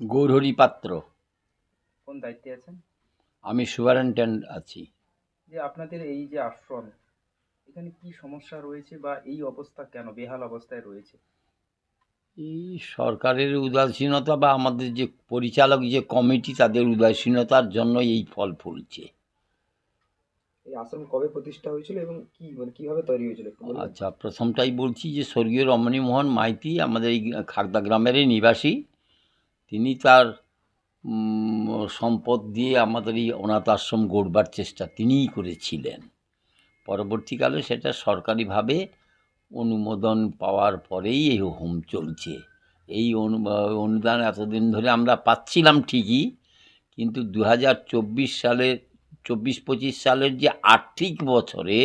গৌরহরি পাত্র। কোন দায়িত্বে আছেন? আমি সুপারিনটেন্ডেন্ট আছি। যে আপনাদের এই যে আশ্রম এখানে কি সমস্যা রয়েছে বা এই অবস্থা কেন বেহাল অবস্থায় রয়েছে? এই সরকারের উদাসীনতা বা আমাদের যে পরিচালক যে কমিটি তাদের উদাসীনতার জন্য এই ফল ফুলছে। এই আশ্রম কবে প্রতিষ্ঠা হয়েছিল এবং কি মানে কীভাবে তৈরি হয়েছিল আচ্ছা প্রথমটাই বলছি যে স্বর্গীয় রমণীমোহন মাইতি আমাদের এই খাগদা গ্রামেরই নিবাসী। তিনি তার সম্পদ দিয়ে আমাদের এই অনাথ আশ্রম গড়বার চেষ্টা তিনিই করেছিলেন। পরবর্তীকালে সেটা সরকারিভাবে অনুমোদন পাওয়ার পরেই এই হোম চলছে। এই অনু, অনুদান এতদিন ধরে আমরা পাচ্ছিলাম ঠিকই, কিন্তু দু হাজার চব্বিশ সালের, চব্বিশ পঁচিশ সালের যে আর্থিক বছরে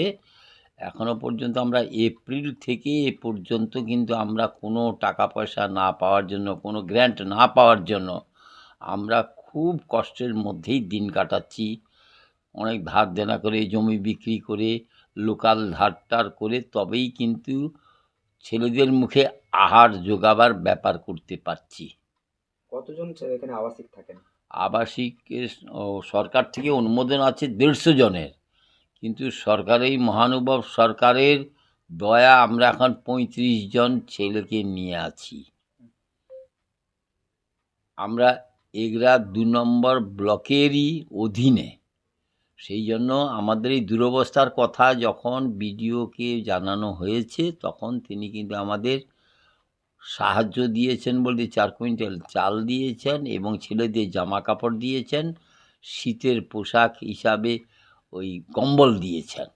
এখনও পর্যন্ত আমরা এপ্রিল থেকে এ পর্যন্ত কিন্তু আমরা কোনো টাকা পয়সা না পাওয়ার জন্য কোনো গ্র্যান্ট না পাওয়ার জন্য আমরা খুব কষ্টের মধ্যেই দিন কাটাচ্ছি। অনেক ধার দেনা করে জমি বিক্রি করে লোকাল ধারটার করে তবেই কিন্তু ছেলেদের মুখে আহার জোগাবার ব্যাপার করতে পারছি। কতজন এখানে আবাসিক থাকেন? আবাসিক সরকার থেকে অনুমোদন আছে দেড়শো জনের। কিন্তু সরকার, এই মহানুভব সরকারের দয়া আমরা এখন পঁয়ত্রিশ জন ছেলেকে নিয়ে আছি। আমরা এগরা দু নম্বর ব্লকেরই অধীনে। সেই জন্য আমাদের এই দুরবস্থার কথা যখন বিডিওকে জানানো হয়েছে, তখন তিনি কিন্তু আমাদের সাহায্য দিয়েছেন বলতে চার কুইন্টাল চাল দিয়েছেন এবং ছেলেদের জামা কাপড় দিয়েছেন। শীতের পোশাক হিসাবে ওই কম্বল দিয়েছেন।